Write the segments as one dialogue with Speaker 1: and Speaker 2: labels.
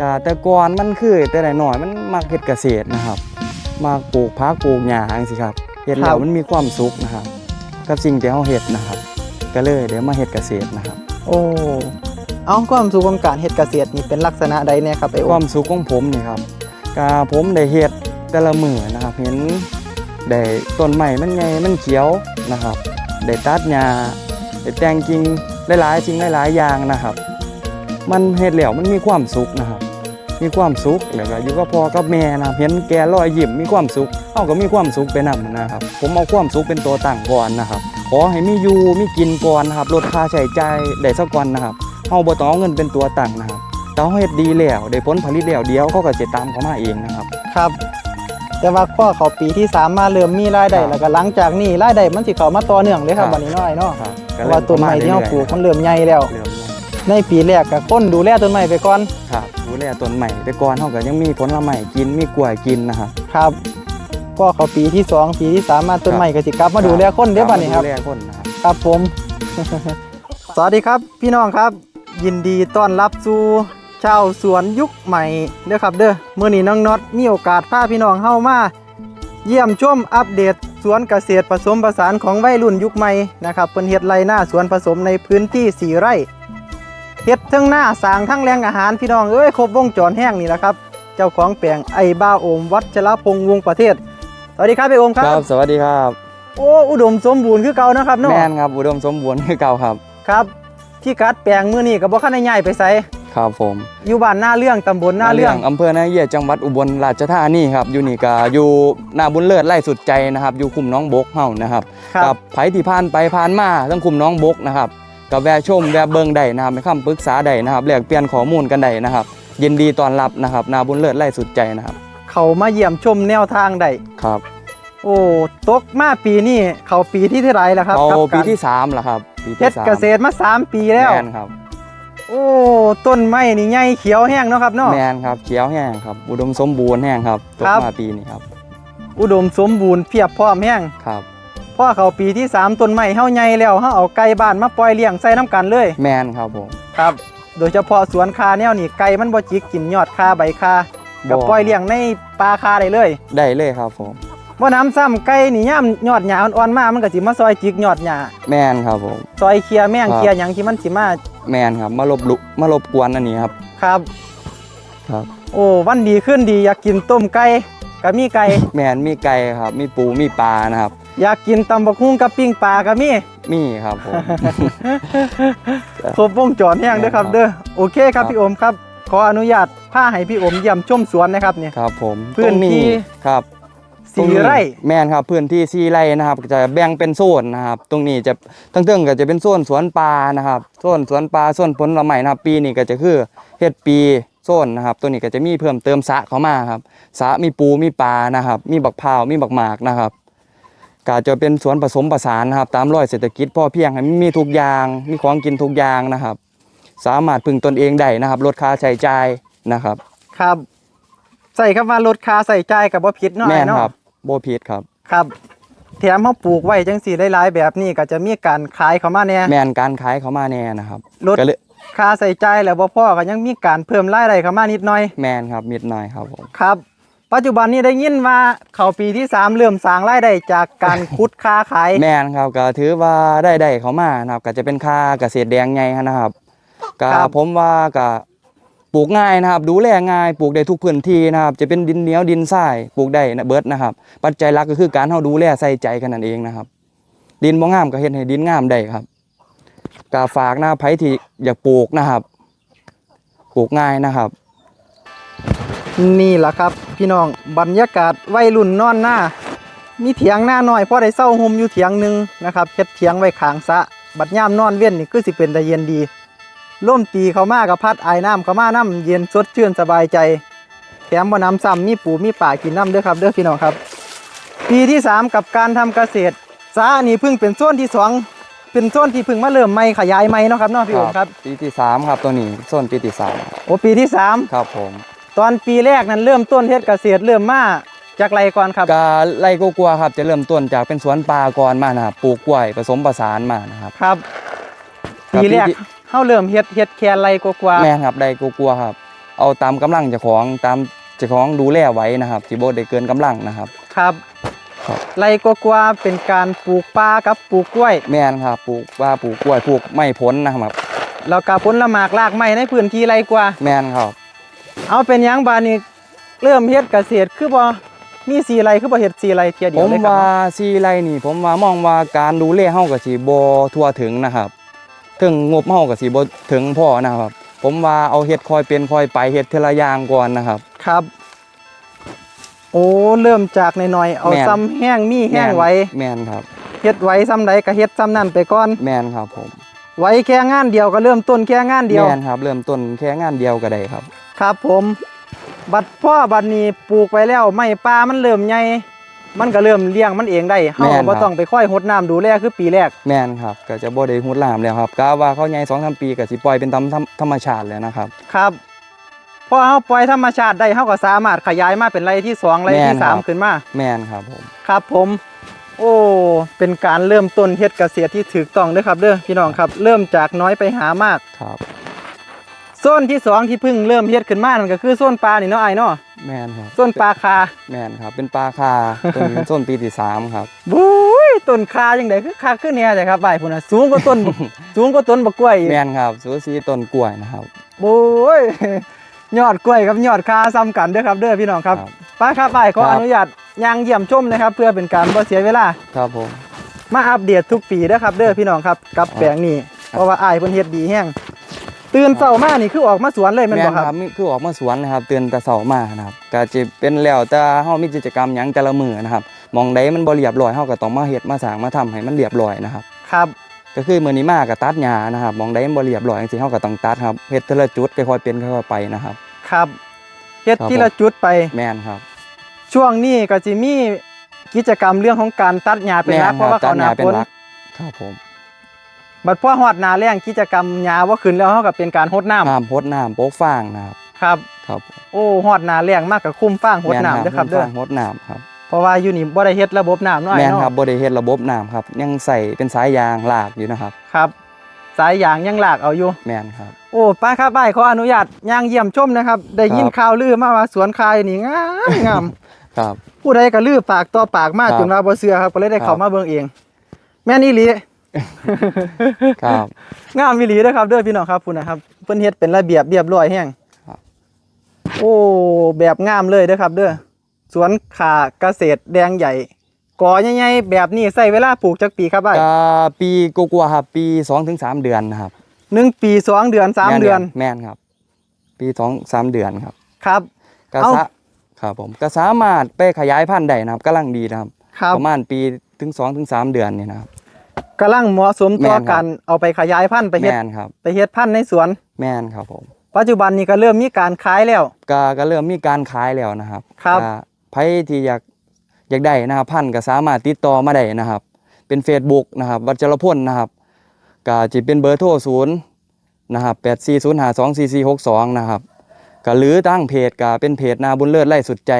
Speaker 1: กแต่ก่อนมันคือแต่หน่อยๆมันมักเฮ็ดเกษตรนะครับ มาปลูกผักปลูกหญ้าจังซี่ครับเฮ็ดแล้วมันมีความสุขนะครับ กับสิ่งที่เฮาเฮ็ดนะครับ ก็เลยเดี๋ยวมาเฮ็ดเกษตรนะครับ
Speaker 2: โอ้เอาความสุขของการเฮ็ดเกษตรนี่เป็นลักษณะใดเนี่ยครับไอโอ
Speaker 1: ความสุขของผมนี่ครับกาผมได้เฮ็ดแต่ละมื้อนะครับ เห็นได้ต้นไม้มันใหญ่มันเขียวนะครับได้ตัดหญ้าได้แต่งกิ่งหลายๆสิ่งหลายๆอย่างนะครับ มันเฮ็ดแล้วมันมีความสุขนะครับ มีความสุขแล้วก็อยู่กับพ่อกับแม่นะครับเห็นแกรอยยิ้มมีความสุขเฮาก็มีความสุขไปนำนะครับผมเอาความสุขเป็นตัวตั้งก่อนนะครับขอให้มีอยู่มีกินก่อนนะครับลดค่าใช้จ่ายได้สักก่อนนะครับเฮาบ่ต้องเอาเงินเป็นตัวตั้งนะครับแต่เฮาเฮ็ดดีแล้วได้ผลผลิตแล้วเดี๋ยวเขาก็จะตามเข้ามาเองนะครับ
Speaker 2: ครับ แต่ว่าข้อเขาปีที่สามมาเริ่มมีรายได้
Speaker 1: ครับ
Speaker 2: แล้วก็หลังจากนี้รายได้มันสิเข้ามาต่อเนื่องเลยครับ
Speaker 1: ครับ
Speaker 2: วันนี้น้อยเนาะ
Speaker 1: ครับ
Speaker 2: เพราะว่าต้นไม้ที่เราปลูกมันเริ่มใหญ่แล้ว
Speaker 1: เริ่มใหญ่
Speaker 2: ในปีแรกก็ค้นดูแลต้นไม้ไปก่อน
Speaker 1: ครับ ดูแลต้นใหม่ไปก่อนเฮาก็ยังมีผลไม้กินมีกล้วยกินนะครับ
Speaker 2: ครับก็เขาปีที่สองปีที่สามมาต้นไม้ก็สิกลับมาดูแลคนเด้อบัดนี้ครับ
Speaker 1: ดูแลคนนะครับ
Speaker 2: ครับผม สวัสดีครับพี่น้องครับ ยินดีต้อนรับสู่ชาวสวนยุคใหม่เด้อครับ เด้อเมื่อนี้น้องน็อตมีโอกาสพาพี่น้องเข้ามา เยี่ยมชมอัปเดตสวนเกษตรผสมผสานของวัยรุ่นยุคใหม่นะครับเป็นเฮ็ดไรหน้าสวนผสมในพื้นที่ 4 ไร่ เฮ็ดทั้งหน้าสร้างทั้งแรงอาหารพี่น้องเอ้ยครบวงจรแห้งนี่แหละครับ เจ้าของแปลงไอ้บ้าโอมวัชรพงษ์วงศ์ประเทศ สวัสดีครับไอ้โอมครับ
Speaker 1: สวัสดีครับ
Speaker 2: โอ้อุดมสมบูรณ์คือเก่านะครับเนาะ
Speaker 1: แม่นครับอุดมสมบูรณ์คือเก่าครับ
Speaker 2: ครับ ที่กัดแปลงมื้อนี้ก็บ่คันได้ย้ายไปไส
Speaker 1: ครับผม
Speaker 2: อยู่บ้านหน้าเรื่องตำบลหน้าเรื่อง
Speaker 1: อำเภอนาเยียจังหวัดอุบลราชธานีครับอยู่นี่ก็อยู่หน้าบุญเลิศไร่สุดใจนะครับ อยู่คุมน้องบกเฮานะครับ
Speaker 2: ครับ
Speaker 1: กับไผที่ผ่านไปผ่านมาทั้งคุมน้องบกนะครับ กับแวะชมแวะเบิงได้นะครับให้คำปรึกษาได้นะครับแลกเปลี่ยนข้อมูลกันได้นะครับยินดีต้อนรับนะครับหนาบุญเลิศไร่สุดใจนะครับ
Speaker 2: เขามาเยี่ยมชมแนวทางได้
Speaker 1: ครับ
Speaker 2: โอ้ตกมาปีนี้เขาปีที่เท่าไหรแล้วครับ
Speaker 1: เอา
Speaker 2: กับ
Speaker 1: ปี
Speaker 2: การ
Speaker 1: ที่3แล้วครับ ปี
Speaker 2: เฮ็
Speaker 1: ที่
Speaker 2: ด
Speaker 1: สาม
Speaker 2: เกษตรมา3ปีแล้ว
Speaker 1: แมนครับ
Speaker 2: โอ้ต้นไม้นี่ใหญ่เขียวแห้งเนาะครับเนาะ
Speaker 1: แมนครับเขียวแห้งครับ อุดมสมบูรณ์แห้งครับตก
Speaker 2: ครับ
Speaker 1: มาปีนี้ครับ
Speaker 2: อุดมสมบูรณ์เพียบพร้อมแห้ง
Speaker 1: ครับ
Speaker 2: พอเขาปีที่ 3ต้นไม้เฮาใหญ่แล้วเฮาเอาไก่บ้านมาปล่อยเลี้ยงใส่น้ำกันเลย
Speaker 1: แมนครับผม
Speaker 2: ครับ โดยเฉพาะสวนคาแนวนี่ไก่มันบ่จิกกินยอดคาใบคาก็
Speaker 1: บ่
Speaker 2: ปล่อยเลี้ยงในป่าคาได้เลย
Speaker 1: ได้เลยครับผม
Speaker 2: ว่าน้ำซ้ำไก่นี่ย่ำยอดหญ้าอ่อนๆมามันก็สิมาซอยจิกยอดหญ้า
Speaker 1: แมนครับผม
Speaker 2: ซอยเคลียร์แม่ง
Speaker 1: ครับ
Speaker 2: เคลียร์หยังที่มันสิมา
Speaker 1: แมนครับมาลบลุมารบกวนอันนี้ครับ
Speaker 2: ครับ
Speaker 1: ครับ
Speaker 2: โอ้วันดีขึ้นดีอยากกินต้มไก่ก็มีไก่
Speaker 1: แมนมีไก่ครับ มีปูมีปลานะครับ
Speaker 2: อยากกินตำบักหุ่งกับปิ้งปลาก็มี
Speaker 1: มีครับผม
Speaker 2: ครบวงจรแห้งเด้อครับ
Speaker 1: ครับ
Speaker 2: เด้อโอเคครับ
Speaker 1: ครับ
Speaker 2: พี่โอมครับ ขออนุญาตพาให้พี่โอมเยี่ยมชมสวนนะครับเนี่ย
Speaker 1: ครับผม
Speaker 2: พื้นที่
Speaker 1: ตรงครับ
Speaker 2: สี่
Speaker 1: ตงนี้
Speaker 2: ไร่
Speaker 1: แม่นครับพื้นที่สี่ไร่นะครับ จะแบ่งเป็นโซนนะครับ ตรงนี้จะทั้งเทิงก็จะเป็นโซนสวนปลานะครับโซนสวนปลาโซนผลไม้นะครับ ปีนี้ก็จะคือเฮ็ดปีโซนนะครับ ตัวนี้ก็จะมีเพิ่มเติมสระเข้ามาครับสระมีปูมีปลานะครับ มีบักพร้าวมีบักหมากนะครับ ก็จะเป็นสวนผสมผสานนะครับ ตามรอยเศรษฐกิจพ่อเพียงให้มีทุกอย่างมีของกินทุกอย่างนะครับ สามารถพึ่งตนเองได้นะครับลดค่าใช้จ่ายนะครับ
Speaker 2: ครับ ใส่คำว่าลดค่าใส่ใจายกับบ่ผิดเนาะ
Speaker 1: แม่น
Speaker 2: เนาะ
Speaker 1: ครับโบพีดครับ
Speaker 2: ครับ แถมเขาปลูกไว้จังสี่หลายๆแบบนี้ก็จะมีการขายเข้ามาแน่
Speaker 1: แมนการขายเขามาแน่นะครับ
Speaker 2: ลด
Speaker 1: ก็เลย
Speaker 2: ค่าใส่ใจายแล้วบ่พอก็ยังมีการเพิ่มรายได้เข้ามานิดหน่อย
Speaker 1: แมนครับมิดหน่อยครับผม
Speaker 2: ครับ ปัจจุบันนี้ได้ยินว่าเขาปีที่3เริ่มสร้างรายได้จากการคุดค้าขาย
Speaker 1: แมนครับก็ถือว่าได้ได้เขามานะครับก็จะเป็นค่าเกษตรแดงไงนะครับก็
Speaker 2: ครับ
Speaker 1: ผมว่าก็ปลูกง่ายนะครับ ดูแลง่ายปลูกได้ทุกพื้นที่นะครับ จะเป็นดินเหนียวดินทรายปลูกได้นะเบิดนะครับ ปัจจัยหลักก็คือการเฮาดูแลใส่ใจกันนั่นเองนะครับ ดินบ่งามก็เฮ็ดให้ดินงามได้ครับก็ฝากนะไผที่อยากปลูกนะครับ ปลูกง่ายนะครับ
Speaker 2: นี่แหละครับ พี่น้องบรรยากาศวัยรุ่นนอนหน้า มีเถียงหน้าน้อยพอได้เศร้าห่มอยู่เถียงหนึ่งนะครับเฮ็ดเถียงไว้ข้างสระบัดยามนอนเว้นนี่คือสิเป็นตะเย็นดีล่มตีเขามากับพัดไอายน้ำเขามาน้ำเย็นสดชื่นสบายใจแถมบ่น้ำซ้ำมีปูมีป่ากินน้ำเด้อครับเด้อพี่น้องครับ ปีที่สามกับการทำเกษตรสระนี่เพิ่งเป็นโซนที่สองเป็นโซนที่เพิ่งมาเริ่มใหม่ขยายใหม่เนาะครับเนาะพี่โอมครับ
Speaker 1: ปีที่สามครับตัวนี้ส้นปีที่สาม
Speaker 2: โอ้ปีที่สาม
Speaker 1: ครับผม
Speaker 2: ตอนปีแรกนั้นเริ่มต้นเฮ็ดเกษตรเริ่มมาจากไรก่อนครับ
Speaker 1: กาไร่กัวๆครับ จะเริ่มต้นจากเป็นสวนปลาก่อนมานะครับปลูกกล้วยผสมผสานมานะครับ
Speaker 2: ครับ
Speaker 1: ครับ
Speaker 2: ปีแรก
Speaker 1: ปีที่
Speaker 2: เฮาเริ่มเฮ็ดเฮ็ดแค่ไรกว่าๆ
Speaker 1: แม่นครับไร่กัวๆครับ เอาตามกำลังเจ้าของตามเจ้าของดูแลไว้นะครับสิบ่ได้เกินกำลังนะครับ
Speaker 2: ครับ
Speaker 1: ครับ
Speaker 2: ไรกว่าๆเป็นการปลูกปลากับปลูกกล้วย
Speaker 1: แม่นครับปลูกว่าปลูกกล้วยปลูกไม้ผลนะครับ
Speaker 2: แล้วก็ผลหมากรากไม้ในพื้นที่ไรกว่า
Speaker 1: แม่นครับ
Speaker 2: เอาเป็นหยังบาดนี้เริ่มเฮ็ดเกษตรคือบ่มีสีไรคือบ่เฮ็ดสีไรเทียเดี
Speaker 1: ผ
Speaker 2: ยว
Speaker 1: ม
Speaker 2: เลยครั
Speaker 1: ว่า
Speaker 2: บ
Speaker 1: ซีไรนี่ ผมว่ามองว่าการดูแลเฮาก็สิบ่ทั่วถึงนะครับ ถึงงบเฮาก็สิบ่ถึงพอนะครับ ผมว่าเอาเฮ็ดคอยเป็นคอยไปเฮ็ดเทอละอย่างก่อนนะครับ
Speaker 2: ครับ โอ้เริ่มจากหน่อยๆเอา
Speaker 1: แม่น
Speaker 2: ซ้ำแห้งมีแห้ง
Speaker 1: ม่น
Speaker 2: ไว้
Speaker 1: แม่นครับ
Speaker 2: เฮ็ดไว้ซ้ำใดก็เฮ็ดซ้ำนั่นไปก่อน
Speaker 1: แม่นครับผม
Speaker 2: ไว้แค่งานเดียวก็เริ่มต้นแค่งานเดียว
Speaker 1: แม่นครับ เริ่มต้นแค่งานเดียวก็ได้ครับ
Speaker 2: ครับผมบัดพ่อบัดนี้ปลูกไปแล้วไม้ป่ามันเริ่มใหญ่มันก็เริ่มเลี้ยงมันเองได้เฮา
Speaker 1: แม่นครับ
Speaker 2: บ่ต้องไปค่อยหดน้ำดูแลคือปีแรก
Speaker 1: แม่นครับก็จะบ่ได้หุดลามแล้วครับกะว่าเขาใหญ่2-3ปีก็สิปล่อยเป็นตามธรรมธรรมชาติแล้วนะครับ
Speaker 2: ครับพอเฮาปล่อยธรรมชาติได้เฮาก็สามารถขยายมาเป็นไรที่สองไร
Speaker 1: แม่
Speaker 2: ที่
Speaker 1: น
Speaker 2: สาม
Speaker 1: ครับ
Speaker 2: ขึ้นมา
Speaker 1: แม่นครับผม
Speaker 2: ครับผม โอ้ เป็นการเริ่มต้นเฮ็ดเกษตรที่ถูกต้องเด้อครับเด้อพี่น้องครับ เริ่มจากน้อยไปหามาก
Speaker 1: ครับ
Speaker 2: โซนที่สองที่เพิ่งเริ่มเฮ็ดขึ้นมานั่นก็คือโซนปลานี่เนาะไอ้ายเนาะ
Speaker 1: แม่นครับ
Speaker 2: โซนปลาคา
Speaker 1: แม่นครับ เป็นปลาคาต้นนี้เป็นต้นปีที่สามครับ
Speaker 2: บุ้ยต้นคาจังไดคือคาขึ้นเนี่ยจ้ะครับบ่ายพุ่นน่ะสูงกว่าต้น สูงกว่าต้นบักกล้วยอีก
Speaker 1: แม่นครับสูสีต้นกล้วยนะครับ
Speaker 2: บุ้ยยอดกล้วยกับยอดคาซ้ำกันเด้อครับเด้อพี่น้องครับ
Speaker 1: ครับ
Speaker 2: ป้าครับบ่ายขอ
Speaker 1: ครับ
Speaker 2: อนุญาตย่างเยี่ยมชมนะครับ เพื่อเป็นการบ่เสียเวลา
Speaker 1: ครับผม
Speaker 2: มาอัปเดตทุกปีเด้อครับ เด้อพี่น้องครับกับแปลงนี้เพราะว่าอ้ายเพิ่นเฮ็ดดีแฮง ตื่นเช้ามานี่คือออกมาสวนเลยแม่น
Speaker 1: แม่
Speaker 2: บ่
Speaker 1: น
Speaker 2: ค
Speaker 1: ค
Speaker 2: รั
Speaker 1: รับบมีคือออกมาสวนนะครับเตือนแต่เสาร์มานะครับก็จะเป็นแล้วแต่เฮามีกิจกรรมหยังแต่ละมื้อนะครับหมองใดมันบ่เรียบร้อยเฮาก็ต้องมาเฮ็ดมาสร้างมาทำให้มันเรียบร้อยนะครับ
Speaker 2: ครับ
Speaker 1: ก็คือมื้อนี้มาก็ตัดหญ้านะครับหมองใดมันบ่เรียบร้อยจังซี่เฮาก็ต้องตัดครับเฮ็ดทีละจุดค่อยๆเป็นค่อยๆไปนะครับ
Speaker 2: ครับเฮ็ด
Speaker 1: ครับ
Speaker 2: ทีละจุดไป
Speaker 1: แม่นครับ
Speaker 2: ช่วงนี้ก็สิมีกิจกรรมเรื่องของการตัดหญ้าเป็นหลักเพ
Speaker 1: ค
Speaker 2: ราะ
Speaker 1: บ
Speaker 2: ว่า
Speaker 1: ตั
Speaker 2: เขา
Speaker 1: ด
Speaker 2: ห
Speaker 1: ห
Speaker 2: น้า
Speaker 1: ญ้าเป็
Speaker 2: ฝ
Speaker 1: น
Speaker 2: น
Speaker 1: หลักครับผม
Speaker 2: บัดพอฮอดหน้าแล้งกิจกรรมหญ้าบ่ขึ้นแล้วเฮาก็เป็นการรดน้ำ
Speaker 1: น้ำพดน้ำโป๊กฟางนะครับ
Speaker 2: ครับ
Speaker 1: ครับ
Speaker 2: โอ้ฮอดหน้าแล้งมากก็คุ้มฟางรดน้ำเด้อครับเด้อ
Speaker 1: แม่นพดน้ำครับ
Speaker 2: เพราะว่าอยู่นี่บ่ได้เฮ็ดระบบน้ำเนาะ
Speaker 1: แม่
Speaker 2: ไอ้
Speaker 1: นครับ
Speaker 2: เนาะ
Speaker 1: บ่ได้เฮ็ดระบบน้ำครับ ยังใส่เป็นสายยางลากอยู่นะครับ
Speaker 2: ครับ สายยางยังลากเอาอยู่
Speaker 1: แม่นครับ
Speaker 2: โอ้ป้าครับป้ายขออนุญาตย่างเยี่ยมชมนะครับ ได้ยิน
Speaker 1: ครับ
Speaker 2: ข่าวลือมาว่าสวนคายนี่งามงาม
Speaker 1: ครับ
Speaker 2: ผู้ใดก็ลือปากต่อปากมา
Speaker 1: ครับ
Speaker 2: จนว่าบ่เชื่อครับก็เลยได้
Speaker 1: ครับ
Speaker 2: เข้ามาเบิ่งเอง แม่นอีหลี
Speaker 1: ครับ
Speaker 2: งามอีหลีเด้อครับเด้อพี่น้องครับพุ่นนะครับ เพิ่นเฮ็ดเป็นระเบียบเรียบร้อยแฮง
Speaker 1: ครับ
Speaker 2: โอ้แบบงามเลยเด้อครับ เด้อสวนขาเกษตรแดงใหญ่กอใหญ่ๆแบบนี้ใช้เวลาปลูกจักปีครับอ้าย
Speaker 1: ก็ปีกว่าๆครับ ปี2ถึง3เดือนนะครับ
Speaker 2: หนึ่งปีสองเดือนสาม
Speaker 1: แน
Speaker 2: เดือน
Speaker 1: แม่นครับ ปี2 3เดือนครับ
Speaker 2: ครับ
Speaker 1: ก็
Speaker 2: เอ้า
Speaker 1: สะครับผมก็สามารถไปขยายพันธุ์ได้นะครับกำลังดีนะครับ
Speaker 2: ครับ
Speaker 1: ประมาณปีถึง2ถึง3เดือนนี่นะครับ
Speaker 2: กำลังเหมาะสมต่อ
Speaker 1: แม่นครับ
Speaker 2: การเอาไปขยายพันธุ์ไปเฮ็ด
Speaker 1: แม่นครับ
Speaker 2: ไปเฮ็ดพันธุ์ในสวน
Speaker 1: แม่นครับผม
Speaker 2: ปัจจุบันนี้ก็เริ่มมีการขายแล้ว
Speaker 1: ก็ก็เริ่มมีการขายแล้วนะครับ
Speaker 2: ครับ
Speaker 1: ก็ไผที่อยากอยากได้นะครับพันธุ์ก็สามารถติดต่อมาได้นะครับ เป็น Facebook นะครับ วัชรพลนะครับก็จะเป็นเบอร์โทรศูนย์นะครับ840524462นะครับก็หรือตั้งเพจก็เป็นเพจนาบุญเลิศไร่สุดใจ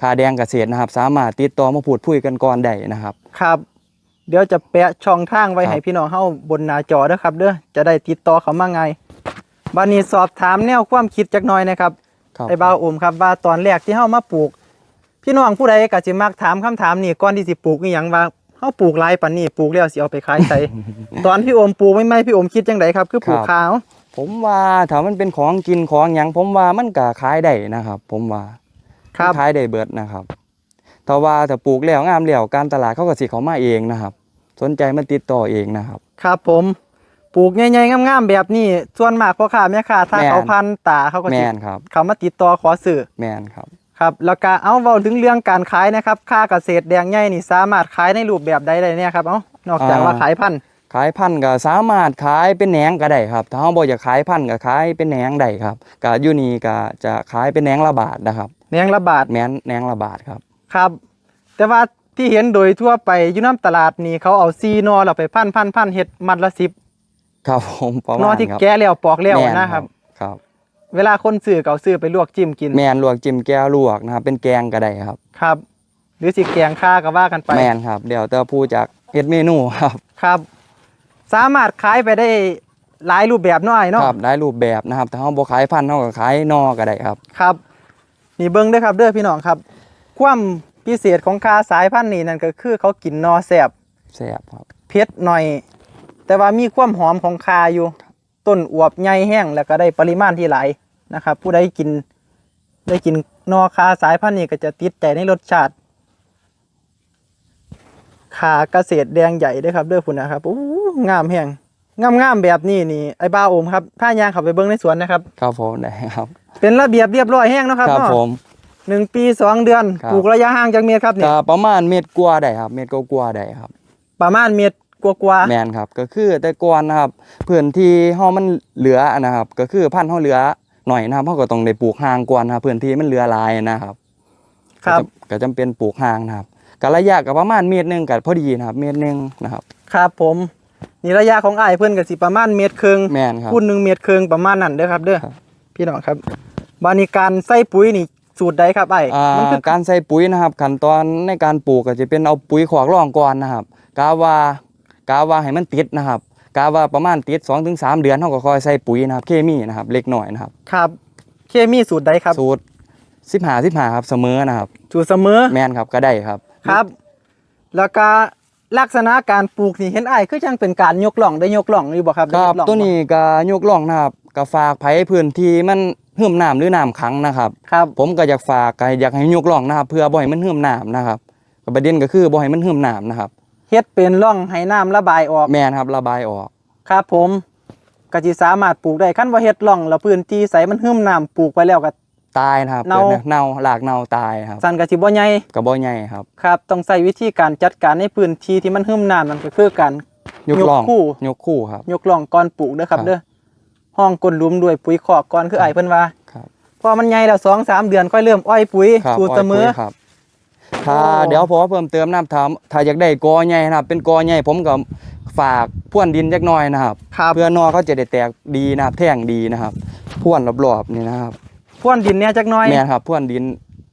Speaker 1: คาแดงเกษตรนะครับ สามารถติดต่อมาพูดคุยกันก่อนได้นะครับ
Speaker 2: ครับ เดี๋ยวจะแปะช่องทางไว้
Speaker 1: ครับ
Speaker 2: ให้พี่น้องเฮาบนหน้าจอเด้อครับ เด้อจะได้ติดต่อเขามาไงบัดนี้สอบถามแนวความคิดจักหน่อยนะครับ
Speaker 1: ครับ
Speaker 2: ไอ้บ่าวโอมครับว่าตอนแรกที่เฮามาปลูก พี่น้องผู้ใดก็สิมักถามคำถามนี่ก่อนที่สิปลูกอีหยังว่าเฮาปลูกหลายปานนี้ปลูกแล้วสิเอาไปขายไสตอนพี่โอมปลูกไม่ๆพี่โอมคิดจังไดครับ คือปลูก
Speaker 1: ครับ
Speaker 2: ขาว
Speaker 1: ผมว่าถ้ามันเป็นของกินของหยังผมว่ามันก็ขายได้นะครับ ผมว่า
Speaker 2: ครับ
Speaker 1: ขายได้เบิดนะครับถ้าว่าถ้าปลูกแล้วงามแล้วการตลาดเขาก็สิเขามาเองนะครับ สนใจมาติดต่อเองนะครับ
Speaker 2: ครับผมปลูกใหญ่ๆงามๆแบบนี้ส่วนมากพ่อค้าแม่ค้าถ้า
Speaker 1: แม่น
Speaker 2: เขาพันตาเขาก็
Speaker 1: แม
Speaker 2: สิ
Speaker 1: นครับ
Speaker 2: เขามาติดต่อขอซื้อ
Speaker 1: แมนครับ
Speaker 2: ครับแล้วก็เอาเว้าถึงเรื่องการขายนะครับ ค่าเกษตรแดงใหญ่นี่สามารถขายในรูปแบบใดได้เนี่ยครับเอ้านอกจากว่า ขายพันธุ์
Speaker 1: ขายพันธุ์ก็สามารถขายเป็นแหนงก็ได้ครับ ถ้าเราบ่อยากขายพันธุ์ก็ขายเป็นแหนงได้ครับก็อยู่นี่ก็จะขายเป็นแหนงละบาทนะครับ
Speaker 2: แหนงละบาท
Speaker 1: แมนแหนงละบาทครับ
Speaker 2: ครับ แต่ว่า ที่เห็นโดยทั่วไปอยู่น้ำตลาดนี่เขาเอาซีนอเราไปพันพันพันเห็ดมัดละสิบ
Speaker 1: ครับผมประ
Speaker 2: น
Speaker 1: มา
Speaker 2: อ
Speaker 1: ณ
Speaker 2: ที่
Speaker 1: ครับ
Speaker 2: แกะแล้วปอกแล้ว
Speaker 1: แม่
Speaker 2: นะครับ
Speaker 1: ครับ
Speaker 2: เวลาคนซื้อเขาซื้อไปลวกจิ้มกิน
Speaker 1: แมนลวกจิ้มแก้วลวกนะครับ เป็นแกงก็ได้ครับ
Speaker 2: ครับ หรือสิแกงค่าก็ว่ากันไป
Speaker 1: แมนครับ เดี๋ยวแต่ผู้จากเฮ็ดเมนูครับ
Speaker 2: ครับ สามารถขายไปได้หลายรูปแบบเนาะไอ้เนาะ
Speaker 1: ครับได้รูปแบบนะครับถ้าเฮาบ่ขายพันธุ์เฮาก็ขายนอก็ได้ครับ
Speaker 2: ครับ นี่เบิ้งเด้อครับเด้อพี่น้องครับ ความ พิเศษของคาสายพันธุ์นี้นั่นก็คือเขากินนอแสบ
Speaker 1: แซ่บครับ
Speaker 2: เผ็ดหน่อย แต่ว่ามีความหอมของคาอยู่ ต้นอวบใหญ่แห้งแล้วก็ได้ปริมาณที่หลายนะครับ ผู้ใดกินได้กินนอคาสายพันธุ์นี้ก็จะติดใจในรสชาติขาเกษตรแดงใหญ่เด้วยครับเด้อพุ่นนะครับโอ้งามแห้งงามงามๆแบบนี้นี่ไอ้บ้าโอมครับถ้ายางเขับไปเบิ้งในสวนนะครับ
Speaker 1: ครับผมได้ครับ
Speaker 2: เป็นระเบียบเรียบร้อยแห้งเนาะครับ
Speaker 1: ครับ
Speaker 2: เนาะ
Speaker 1: ผม
Speaker 2: หนึ่งปีสองเดือน
Speaker 1: ครับ
Speaker 2: ปลูกระยะห่างจากเมตรครับเนี่ย
Speaker 1: ก็ประมาณเม็ดกว่าได้ครับ เม็ดกว่าๆได้ครับ
Speaker 2: ประมาณเมตรกว่า
Speaker 1: แมนครับก็คือแต่ก่อนนะครับพื้นที่เฮามันเหลือนะครับ ก็คือพันธุ์เฮาเหลือหน่อยนะครับเฮาก็ต้องได้ปลูกห่างก่อนนะครับพื้นที่มันเหลือหลายนะครับ
Speaker 2: ๆครับ
Speaker 1: ก็จำก็จำเป็นปลูกห่างนะครับก็ระยะก็ประมาณเมตรหนึงก็พอดีนะครับ เมตรหนึงนะครับ
Speaker 2: ครับผมนี่ระยะของอ้ายเพื่อนก็สิประมาณเมตรครึ่ง
Speaker 1: แมนครับ
Speaker 2: คูณหนึ่งเมตรครึ่งประมาณนั้นเด้อครับเด้อ
Speaker 1: ครับ
Speaker 2: พี่น้องครับบานิการใส่ปุ๋ยนี่ สูตรใดครับไอ้
Speaker 1: อ่า
Speaker 2: มันคือ
Speaker 1: การใส่ปุ๋ยนะครับ ขั้นตอนในการปลูกก็จะเป็นเอาปุ๋ยขอกรองก่อนนะครับกาว่ากาว่าให้มันติดนะครับกาว่าประมาณติด2-3เดือนเฮาก็ค่อยใส่ปุ๋ยนะครับ เคมีนะครับ เล็กน้อยนะครับ
Speaker 2: ครับ เคมีสูตรใดครับ
Speaker 1: สูตร15 15ครับเสมอนะครับ
Speaker 2: สูตรเสมอ
Speaker 1: แมนครับก็ได้ครับ
Speaker 2: ครับ แล้วก็ ลักษณะการปลูกนี่เห็นไอ้ายคือจังเป็นการยกล่องได้ยกล่องอยู่บ่ครับได้
Speaker 1: ค
Speaker 2: ย
Speaker 1: รับ
Speaker 2: กล่อง
Speaker 1: ตัวนี้ก็ยกล่องนะครับก็ฝากไผพื้นที่มันเหื่อมน้ำหรือน้ำขังนะครับ
Speaker 2: ครับ
Speaker 1: ผมก็อยากฝากก็อยากให้ยกล่องนะครับ เพื่อบ่ให้มันเหื่อมน้ำนะครับก็ประเด็นก็คือบ่ให้มันเหื่อมน้ำนะครับ
Speaker 2: เฮ็ดเป็นร่องให้น้ำระบายออก
Speaker 1: แมนครับระบายออก
Speaker 2: ครับผมก็สิสามารถปลูกได้คันว่าเฮ็ดร่องแล้วพื้นที่ใสมันหึมน้ำปลูกไปแล้วก็
Speaker 1: ตายนะครับ
Speaker 2: เน่า
Speaker 1: กิดเน่าหลากเน่าตายครับ
Speaker 2: สั่นก็สิบ่ใหญ่
Speaker 1: กระบอกใหญ่ครับ
Speaker 2: ครับ ต้องใช้วิธีการจัดการในพื้นที่ที่มันหึมน้ำนั่นก็คือการ
Speaker 1: ยกล่อง
Speaker 2: ยกคู่
Speaker 1: ยกคู่ครับ
Speaker 2: ยกร่องก่อนปลูกเด้อครับ
Speaker 1: ครับ
Speaker 2: เด้อห้องก้นหลุมด้วยปุ๋ยคอกก่อนคืออ้ายเพิ่นว่า
Speaker 1: ครับ
Speaker 2: พอมันใหญ่แล้ว2 3เดือนค่อยเริ่มอ้อยปุ๋ย
Speaker 1: ครับ
Speaker 2: สูตรเสมอ
Speaker 1: ปล่ยปุ๋ยครับ ถ้า
Speaker 2: โอ้
Speaker 1: เดี๋ยวผมเพิ่มเติมนะครับถ้าถ้าอยากได้กอใหญ่นะครับ เป็นกอใหญ่ผมก็ฝากพ่วนดินจักหน่อยนะครับ
Speaker 2: ครับ
Speaker 1: เพื่อนอเขาจะได้แตกดีนะครับ แท่งดีนะครับพ่วนรอบๆนี่นะครับ
Speaker 2: พ่วนดินเนี่ยจักหน่อย
Speaker 1: แม่นครับพ่วนดิน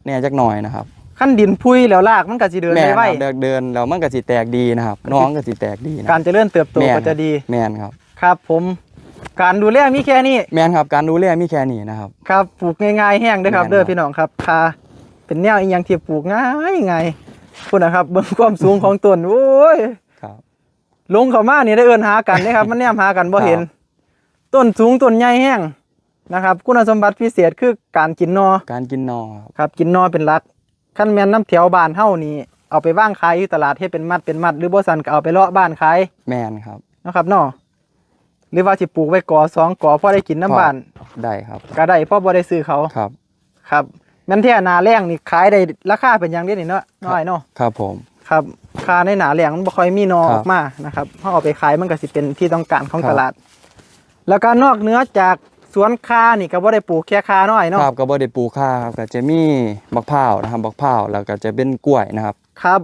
Speaker 1: เนี่ยจักหน่อยนะครับ
Speaker 2: ขั้นดินพุยแล้วรากมันก็สิเดิน
Speaker 1: แม่
Speaker 2: ได้
Speaker 1: นค
Speaker 2: ไว
Speaker 1: รับเดินเดินแล้วมันก็สิแตกดีนะครับ น้องก็สิแตกดีนะ
Speaker 2: การเจริญเติบโต
Speaker 1: แม่น
Speaker 2: ก็จะดี
Speaker 1: แม่นครับ
Speaker 2: ครับ ผม การดูแลมีแค่นี้
Speaker 1: แม่นครับการดูแลมีแค่นี้นะครับ
Speaker 2: ครับปลูกง่ายๆแห้งเด้อครับ
Speaker 1: แม่น
Speaker 2: เด้อ
Speaker 1: ครับ
Speaker 2: พี่น้องครับคาเป็นแนวอีหยังที่ปลูกง่ายง่ายพุ่นนะครับเบิ่งความสูงของต้นโอ้ย
Speaker 1: ครับ
Speaker 2: ลงเข้ามานี่ได้เอิ้นหากันนะครับ มันแนมหากันบ่เห็น
Speaker 1: ครับ
Speaker 2: ต้นสูงต้นใหญ่แห้ง นะครับคุณสมบัติพิเศษคือการกินนอ
Speaker 1: การกินนอครับ
Speaker 2: ครับกินนอเป็นหลักขั้นแม่นน้ำแถวบ้านเฮานี่เอาไปว่างขายอยู่ตลาดให้เป็นมัดเป็นมัดหรือบ่ซั่นก็เอาไปเลาะบ้านขาย
Speaker 1: แม่นครับ
Speaker 2: นะครับเนาะหรือว่าสิปลูกไว้กอสองกอพอได้กินน้ำบ้าน
Speaker 1: ได้ครับ
Speaker 2: ก็ได้เพราะบ่ได้ซื้อเขา
Speaker 1: ครับ
Speaker 2: ครับแม่นแท้หนาแรงนี่ขายได้ราคาเป็นอย่างเดียวนี่เนาะน้อยเนาะ
Speaker 1: ครับผม
Speaker 2: ครับค่าในหนาแรงมันบ่ค่อยมีนอ
Speaker 1: ครับ
Speaker 2: ออกมานะครับเฮาเอาไปขายมันก็สิเป็นที่ต้องการของ
Speaker 1: ครับ
Speaker 2: ตลาด แล้วก็นอกเหนือจากส วนคานี่ก็บ่ได้ปลูกแค่คาน้อยเนาะ
Speaker 1: ครับก็บ่ได้ปลูกข้าวครับก็จะมีบักพร้าวนะครับบักพร้าวแล้วก็จะเป็นกล้วยนะครับ
Speaker 2: ครับ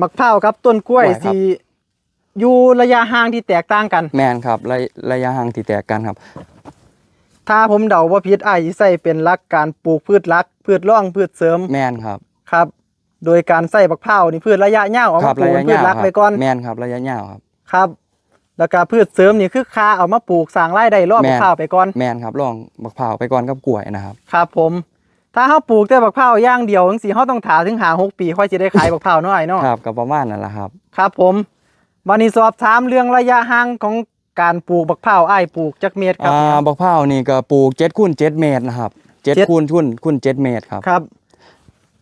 Speaker 2: มะพร้าวครับต้นกล้วย
Speaker 1: กล้วยครับ
Speaker 2: สิอยู่ระยะห่างที่แตกต่างกัน
Speaker 1: แม่นครับระระยะห่างที่แตกกันครับ
Speaker 2: ถ้าผมเดาว่าผิดอ้ายสิใส่เป็นหลักการปลูกพืชหลัก พืชร่องพืชเสริม
Speaker 1: แม่นครับ
Speaker 2: ครับ โดยการใส่บักพร้าวนี่พืชระยะยาวเอา
Speaker 1: ครั
Speaker 2: มาปลู
Speaker 1: ระ
Speaker 2: ก
Speaker 1: ยะ
Speaker 2: เป็นพืช
Speaker 1: ยาว
Speaker 2: หลัก
Speaker 1: ครับ
Speaker 2: ไปก่อน
Speaker 1: แม่นครับระยะยาวครับ
Speaker 2: ครับ แล้วก็พืชเสริมนี่คือคาเอามาปลูกสร้างรายได้รอบ
Speaker 1: แม่
Speaker 2: บั
Speaker 1: น
Speaker 2: กพร้าวไปก่อน
Speaker 1: แม่นครับลองบักพร้าวไปก่อนกับกล้วยนะครับ
Speaker 2: ครับผม ถ้าเฮาปลูกแต่บักพร้าวอย่างเดียวจังซี่เฮาต้องถาถึงหาหกปีค่อยสิได้ขายบักพร้าวน้อยเนาะ
Speaker 1: ครับก็ประมาณนั่นแหละครับ
Speaker 2: ครับผมวันนี้สอบถามเรื่องระยะห่างของการปลูกบักพร้าวอ้ายปลูกจักเมตรครับ
Speaker 1: อ่าบักพร้าวนี่ก็ปลูก7คูณ7เมตรนะครับ
Speaker 2: เจ็ด
Speaker 1: 7คูณคูณคูณ7เมตรครับ
Speaker 2: ครับ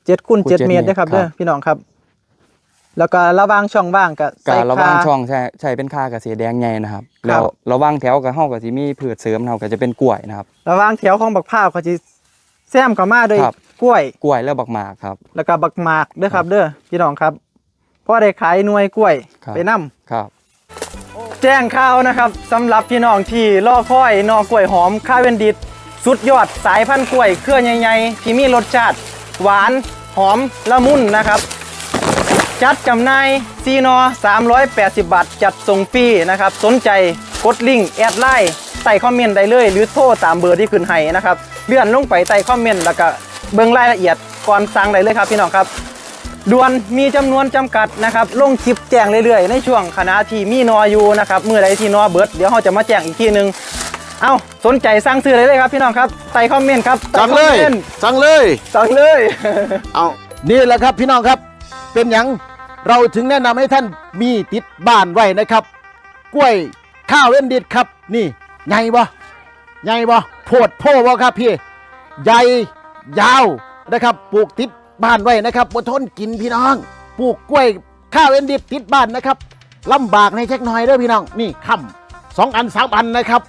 Speaker 2: เจ็ดคูณ
Speaker 1: คูณ
Speaker 2: เจ็ด
Speaker 1: เจ็ด
Speaker 2: เมตรนะครับ
Speaker 1: เมตร
Speaker 2: เด้อพี่น้องครับ แล้วก็ระหวางช่องว่างก็
Speaker 1: กา
Speaker 2: ใส่
Speaker 1: รระวาง
Speaker 2: คา
Speaker 1: ช่องใช่ใช่เป็นค่าเกษตรแดงใหญ่นะครับ
Speaker 2: ครับ
Speaker 1: แล้วระวางแถวกับเฮาก็สิมีพืชเสริมเฮาก็จะเป็นกล้วยนะครับ
Speaker 2: ระหวางแถวของบักพร้าวเขาสิแซมเข้ามาด้วย
Speaker 1: ครับ
Speaker 2: กล้วย
Speaker 1: กล้วยแล้วบักหมากครับ
Speaker 2: แล้วก็บักหมากเด้อครับ เด้อพี่น้องครับพอได้ขายหน่วยกล้วย
Speaker 1: ครับ
Speaker 2: ไปนํ
Speaker 1: ครับ
Speaker 2: แจ้งข่าวนะครับสำหรับพี่น้องที่รอคอยนอกล้วยหอมคาเวนดิตสุดยอดสายพันธุ์กล้วยเครือใหญ่ๆที่มีรสชาติ หวานหอมละมุนนะครับ จัดจำหน่ายซีนอ380 บาท จัดส่งฟรีนะครับ สนใจกดลิงก์แอดไลน์ใต้คอมเมนต์ได้เลย หรือโทรตามเบอร์ที่ขึ้นให้นะครับ เลื่อนลงไปใต้คอมเมนต์แล้วก็เบิ่งรายละเอียดก่อนสั่งได้เลยครับพี่น้องครับด่วนมีจำนวนจำกัดนะครับลงคลิปแจ้งเรื่อยๆ ในช่วงคณะที่มีนออยู่นะครับเมื่อใดที่นอเบิดเดี๋ยวเราจะมาแจ้งอีกทีหนึงเอ้าสนใจสั่งซื้อเลยเลยครับพี่น้องครับใส่คอมเมนต์ครับใส่
Speaker 3: สั่ง
Speaker 2: คอม
Speaker 3: เลย
Speaker 2: มนต์
Speaker 3: สั่งเลย
Speaker 2: สั่งเลย
Speaker 3: เอานี่แหละครับพี่น้องครับเป็นอย่าง เราถึงแนะนำให้ท่านมีติดบ้านไว้นะครับ กล้วยข้าวเอ็นดิดครับ นี่ใหญ่บ่ใหญ่บ่โพดโพบ่ครับพี่ใหญ่ยาวนะครับ ปลูกติดบ้านไว้นะครับบนทนกินพี่น้อง ปลูกกล้วยข้าวเอ็นดิดติดบ้านนะครับลำบากในเช็คหน่อยเด้อพี่น้องนี่ค่ำสองอันสามอันนะครับ